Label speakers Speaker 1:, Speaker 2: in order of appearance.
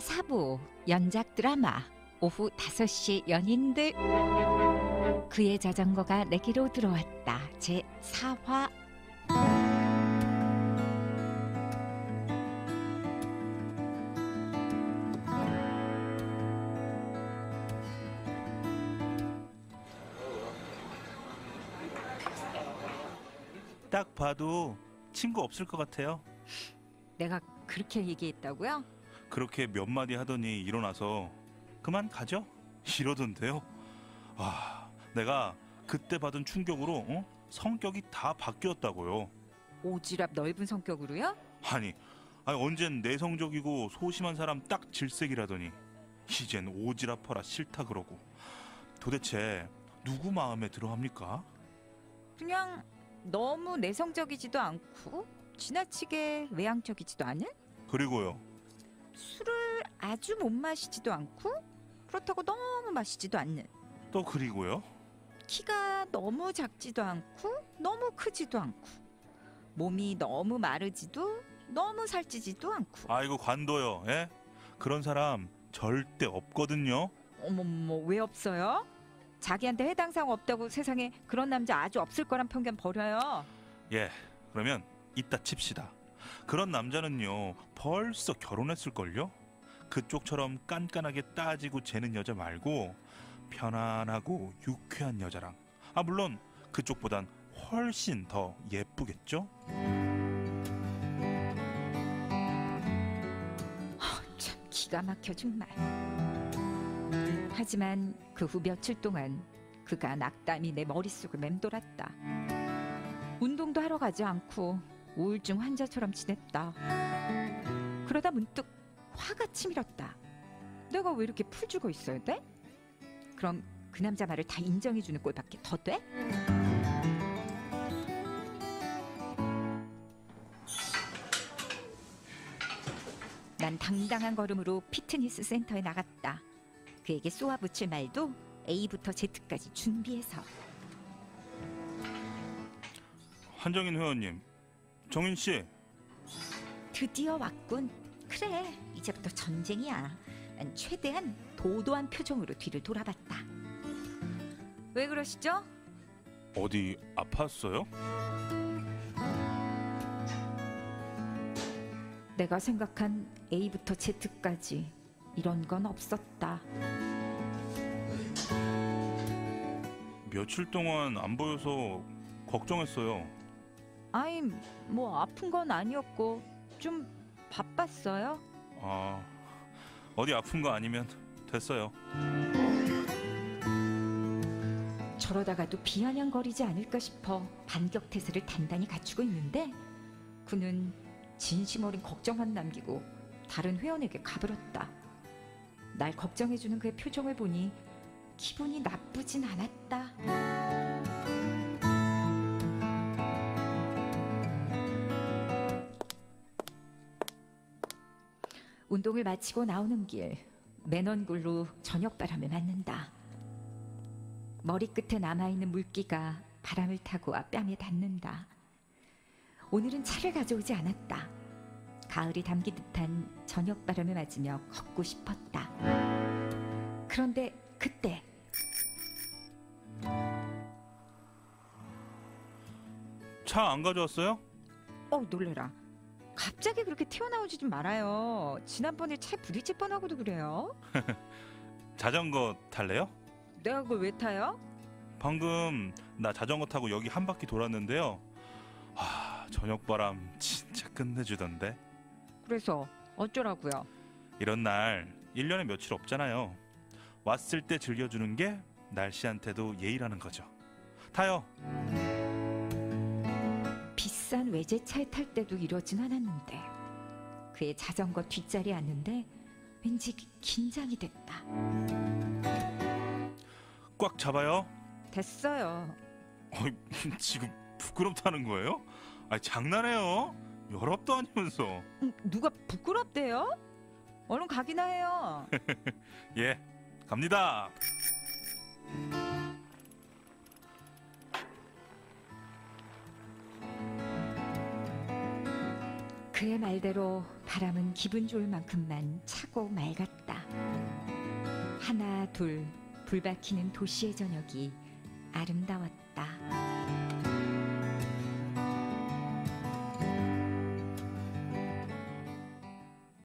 Speaker 1: 사부 연작 드라마 오후 5시 연인들 그의 자전거가 내게로 들어왔다 제 4화
Speaker 2: 딱 봐도 친구 없을 것 같아요.
Speaker 1: 내가 그렇게 얘기했다고요?
Speaker 2: 그렇게 몇 마디 하더니 일어나서 그만 가죠? 이러던데요. 아, 내가 그때 받은 충격으로 어? 성격이 다 바뀌었다고요.
Speaker 1: 오지랖 넓은 성격으로요?
Speaker 2: 아니, 아니 언젠 내성적이고 소심한 사람 딱 질색이라더니 이젠 오지랖퍼라 싫다 그러고 도대체 누구 마음에 들어합니까?
Speaker 1: 그냥 너무 내성적이지도 않고 지나치게 외향적이지도 않은?
Speaker 2: 그리고요.
Speaker 1: 아주 못 마시지도 않고 그렇다고 너무 마시지도 않는
Speaker 2: 또 그리고요.
Speaker 1: 키가 너무 작지도 않고 너무 크지도 않고 몸이 너무 마르지도 너무 살찌지도 않고
Speaker 2: 아이고 관둬요. 예? 그런 사람 절대 없거든요.
Speaker 1: 어머머 왜 없어요? 자기한테 해당 사항 없다고 세상에 그런 남자 아주 없을 거란 편견 버려요
Speaker 2: 예, 그러면 이따 칩시다. 그런 남자는요, 벌써 결혼했을걸요? 그쪽처럼 깐깐하게 따지고 재는 여자 말고, 편안하고 유쾌한 여자랑. 아, 물론, 그쪽보단 훨씬 더 예쁘겠죠?
Speaker 1: 참 기가 막혀 정말 하지만 그 후 며칠 동안 그가 낙담이 내 머릿속을 맴돌았다 운동도 하러 가지 않고 우울증 환자처럼 지냈다 그러다 문득 화가 치밀었다 내가 왜 이렇게 풀 죽어 있어야 돼? 그럼 그 남자 말을 다 인정해주는 꼴밖에 더 돼? 난 당당한 걸음으로 피트니스 센터에 나갔다. 그에게 쏘아붙일 말도 A부터 Z까지 준비해서
Speaker 2: 한정인 회원님, 정인 씨,
Speaker 1: 드디어 왔군. 그래, 이제부터 전쟁이야. 난 최대한 도도한 표정으로 뒤를 돌아봤다. 왜 그러시죠?
Speaker 2: 어디 아팠어요?
Speaker 1: 내가 생각한 A부터 Z까지 이런 건 없었다.
Speaker 2: 며칠 동안 안 보여서 걱정했어요.
Speaker 1: 아이, 뭐 아픈 건 아니었고 좀 바빴어요.
Speaker 2: 아, 어디 아픈 거 아니면 됐어요.
Speaker 1: 저러다가도 비아냥거리지 않을까 싶어 반격 태세를 단단히 갖추고 있는데 그는 진심 어린 걱정만 남기고 다른 회원에게 가버렸다. 날 걱정해주는 그의 표정을 보니 기분이 나쁘진 않았다. 운동을 마치고 나오는 길 맨원굴로 저녁 바람을 맞는다. 머리끝에 남아있는 물기가 바람을 타고 뺨에 닿는다. 오늘은 차를 가져오지 않았다. 가을이 담긴 듯한 저녁 바람을 맞으며 걷고 싶었다. 그런데 그때
Speaker 2: 차 안 가져왔어요?
Speaker 1: 어 놀래라. 갑자기 그렇게 튀어나오지 좀 말아요. 지난번에 차에 부딪힐 뻔하고도 그래요.
Speaker 2: 자전거 탈래요?
Speaker 1: 내가 그걸 왜 타요?
Speaker 2: 방금 나 자전거 타고 여기 한 바퀴 돌았는데요. 아, 저녁 바람 진짜 끝내주던데.
Speaker 1: 그래서 어쩌라고요?
Speaker 2: 이런 날 1년에 며칠 없잖아요. 왔을 때 즐겨주는 게 날씨한테도 예의라는 거죠. 타요.
Speaker 1: 비싼 외제차에 탈 때도 이러진 않았는데 그의 자전거 뒷자리에 앉는데 왠지 긴장이 됐다.
Speaker 2: 꽉 잡아요.
Speaker 1: 됐어요.
Speaker 2: 어이, 지금 부끄럽다는 거예요? 아, 장난해요. 열압도 아니면서.
Speaker 1: 음, 누가 부끄럽대요? 얼른 가기나 해요.
Speaker 2: 예, 갑니다.
Speaker 1: 그 그의 말대로 바람은 기분 좋을 만큼만 차고 맑았다. 하나 둘불 밝히는 도시의 저녁이 아름다웠다.